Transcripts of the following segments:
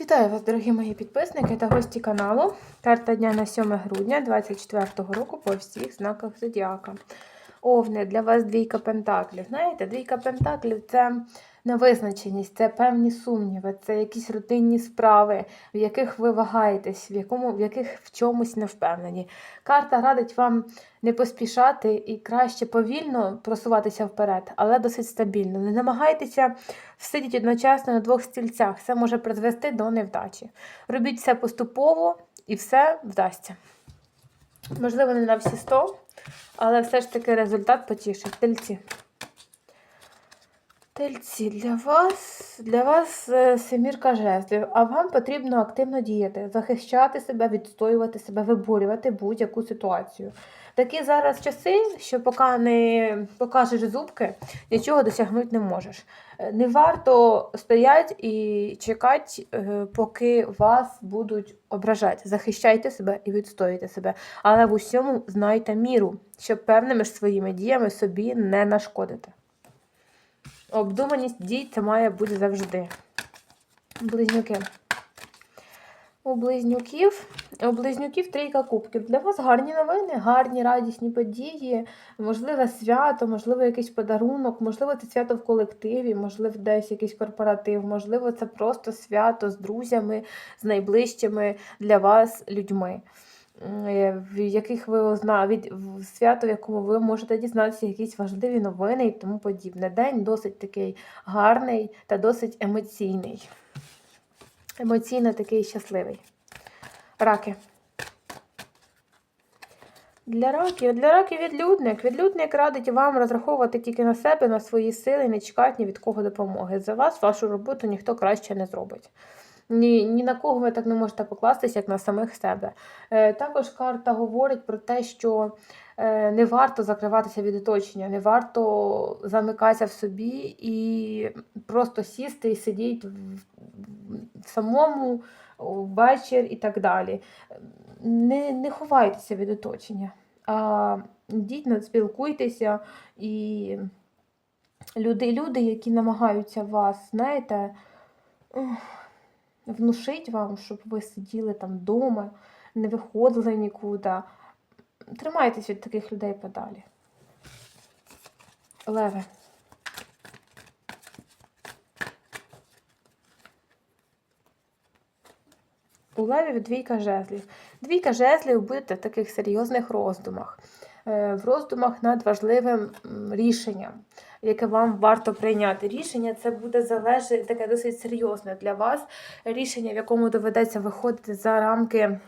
Вітаю вас, дорогі мої підписники та гості каналу. Карта дня на 7 грудня 2024 року по всіх знаках Зодіака. Овни, для вас двійка пентаклів. Знаєте, двійка пентаклів це невизначеність, це певні сумніви, це якісь рутинні справи, в яких ви вагаєтесь, в, якому, в яких в чомусь не впевнені. Карта радить вам не поспішати і краще повільно просуватися вперед, але досить стабільно. Не намагайтеся сидіти одночасно на двох стільцях. Це може призвести до невдачі. Робіть все поступово і все вдасться. Можливо, не на всі 100, але все ж таки результат потішить. Тельці. Тельці, для вас, для вас е, семірка жезлів, а вам потрібно активно діяти, захищати себе, відстоювати себе, виборювати будь-яку ситуацію. Такі зараз часи, що поки не покажеш зубки, нічого досягнути не можеш. Е, Не варто стояти і чекати, е, поки вас будуть ображати. Захищайте себе і відстоюйте себе. Але в усьому знайте міру, щоб певними ж своїми діями собі не нашкодити. Обдуманість дій це має бути завжди. Близнюки. У близнюків, у близнюків трійка кубків. Для вас гарні новини, гарні радісні події, можливе свято, можливо, якийсь подарунок, можливо, це свято в колективі, можливо, десь якийсь корпоратив, можливо, це просто свято з друзями, з найближчими для вас людьми. Е, В яких ви від свято, в якому ви можете дізнатися якісь важливі новини і тому подібне. День досить такий гарний та досить емоційний емоційно такий щасливий. Раки. Для раків, для раків відлюдник. Відлюдник радить вам розраховувати тільки на себе, на свої сили, не чекати ні від кого допомоги. За вас вашу роботу ніхто краще не зробить. Ні, ні на кого ви так не можете покластися, як на самих себе. Е, також карта говорить про те, що е, не варто закриватися від оточення, не варто замикатися в собі і просто сісти і сидіти в, в самому вечір і так далі. Не, не ховайтеся від оточення, а йдіть, спілкуйтеся і люди, люди, які намагаються вас, знаєте, внушить вам, щоб ви сиділи там вдома, не виходили нікуди. Тримайтесь від таких людей подалі. Леве. У левів двійка жезлів. Двійка жезлів будете в таких серйозних роздумах, Е, в роздумах над важливим рішенням, яке вам варто прийняти. Рішення це буде залежати таке досить серйозне для вас. Рішення, в якому доведеться виходити за рамки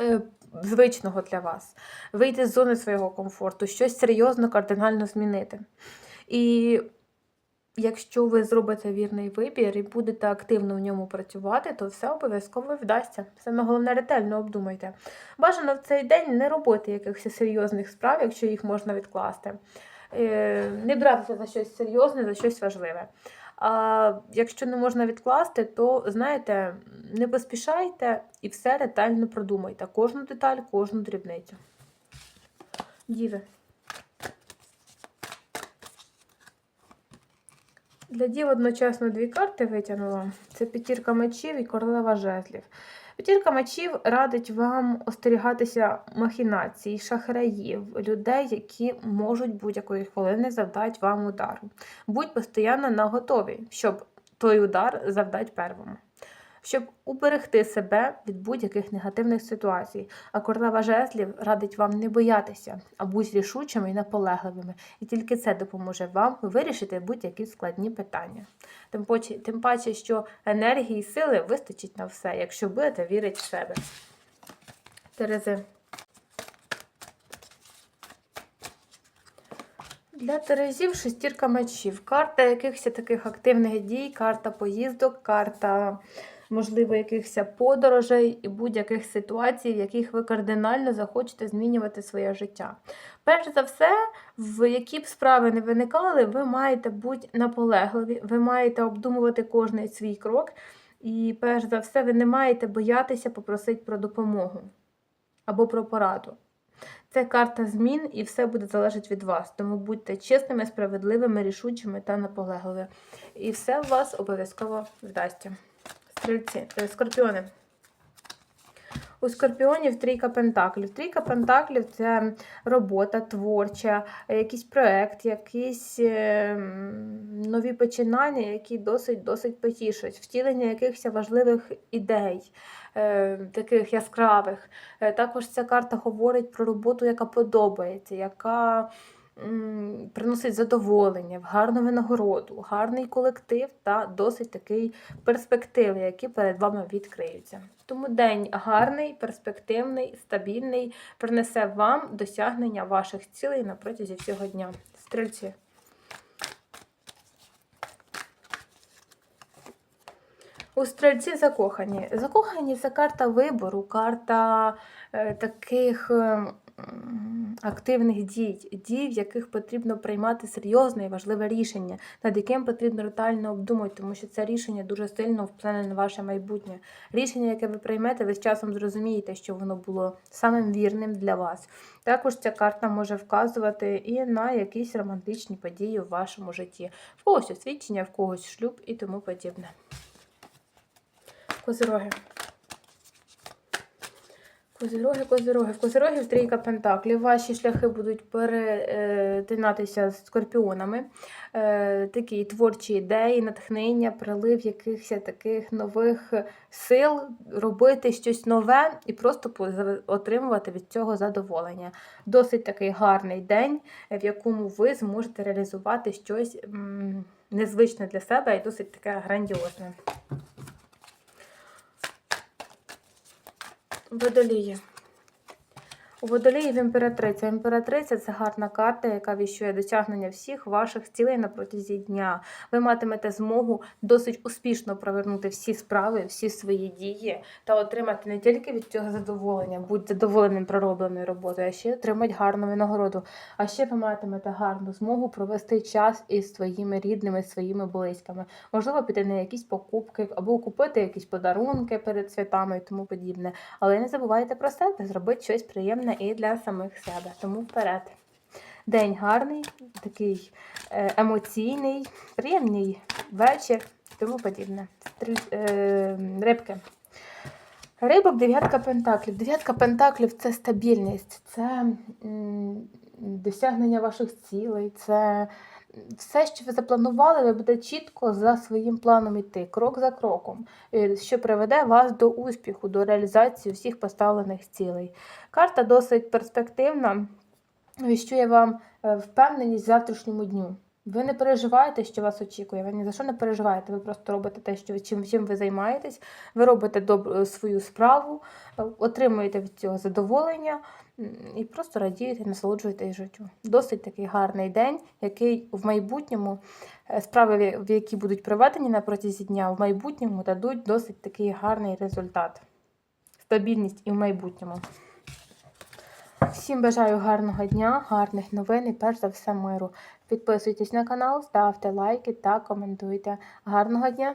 е, звичного для вас, вийти з зони свого комфорту, щось серйозно, кардинально змінити. І якщо ви зробите вірний вибір і будете активно в ньому працювати, то все обов'язково вдасться. Саме головне ретельно обдумайте. Бажано в цей день не робити якихось серйозних справ, якщо їх можна відкласти. Е, Не братися за щось серйозне, за щось важливе. А якщо не можна відкласти, то знаєте, не поспішайте і все ретельно продумайте. Кожну деталь, кожну дрібницю. Діви. Для дів одночасно дві карти витягнула. Це п'ятірка мечів і королева жезлів. П'ятірка мечів радить вам остерігатися махінацій, шахраїв, людей, які можуть будь-якої хвилини завдати вам удару. Будь постійно на готові, щоб той удар завдати первому. Щоб уберегти себе від будь-яких негативних ситуацій. А королева жезлів радить вам не боятися, а будь рішучими і наполегливими. І тільки це допоможе вам вирішити будь-які складні питання. Тим паче, тим паче, що енергії і сили вистачить на все, якщо будете вірити в себе. Терези. Для Терезів шестірка мечів. Карта якихось таких активних дій, карта поїздок, карта, можливо, якихось подорожей і будь-яких ситуацій, в яких ви кардинально захочете змінювати своє життя. Перш за все, в які б справи не виникали, ви маєте бути наполегливі, ви маєте обдумувати кожний свій крок. І перш за все, ви не маєте боятися попросити про допомогу або про пораду. Це карта змін, і все буде залежати від вас. Тому будьте чесними, справедливими, рішучими та наполегливими. І все у вас обов'язково вдасться. Стрільці, е, скорпіони. У скорпіонів трійка пентаклів. Трійка пентаклів це робота творча, якийсь проект, якісь е, нові починання, які досить досить потішать, втілення якихось важливих ідей, е, таких яскравих. Також ця карта говорить про роботу, яка подобається, яка приносить задоволення, гарну винагороду, гарний колектив та досить такий перспективи, які перед вами відкриються. Тому день гарний, перспективний, стабільний, принесе вам досягнення ваших цілей на протязі всього дня. Стрільці. У стрільці закохані. Закохані це карта вибору, карта е, таких е, м, активних дій, дій, в яких потрібно приймати серйозне і важливе рішення, над яким потрібно ретельно обдумати, тому що це рішення дуже сильно вплине на ваше майбутнє. Рішення, яке ви приймете, ви з часом зрозумієте, що воно було самим вірним для вас. Також ця карта може вказувати і на якісь романтичні події в вашому житті, в когось освідчення, в когось шлюб і тому подібне. Козироги. Козироги, козироги. В козирогів трійка пентаклів. Ваші шляхи будуть перетинатися з скорпіонами. Е, Такі творчі ідеї, натхнення, прилив якихось таких нових сил, робити щось нове і просто отримувати від цього задоволення. Досить такий гарний день, в якому ви зможете реалізувати щось незвичне для себе і досить таке грандіозне. Водолії. У водоліїв імператриця. Імператриця це гарна карта, яка віщує досягнення всіх ваших цілей на протязі дня. Ви матимете змогу досить успішно провернути всі справи, всі свої дії та отримати не тільки від цього задоволення, будь задоволеним проробленою роботою, а ще отримати гарну винагороду. А ще ви матимете гарну змогу провести час із своїми рідними, своїми близькими. Можливо, піти на якісь покупки або купити якісь подарунки перед святами і тому подібне. Але не забувайте про себе, зробити щось приємне і для самих себе. Тому вперед. День гарний, такий е, емоційний, приємний вечір тому подібне. Три, е, Рибки. Рибок дев'ятка пентаклів. Дев'ятка пентаклів це стабільність, це м, досягнення ваших цілей, це все, що ви запланували, ви будете чітко за своїм планом йти, крок за кроком, е, що приведе вас до успіху, до реалізації всіх поставлених цілей. Карта досить перспективна, віщує вам е, впевненість в завтрашньому дню. Ви не переживаєте, що вас очікує. Ви ні за що не переживаєте. Ви просто робите те, що чим, чим ви займаєтесь. Ви робите добру свою справу, е, отримуєте від цього задоволення і просто радієте, насолоджуєтесь життю. Досить такий гарний день, який в майбутньому е, справи, в- які будуть проведені на протязі дня, в майбутньому дадуть досить такий гарний результат. Стабільність і в майбутньому. Всім бажаю гарного дня, гарних новин і перш за все миру. Підписуйтесь на канал, ставте лайки та коментуйте. Гарного дня!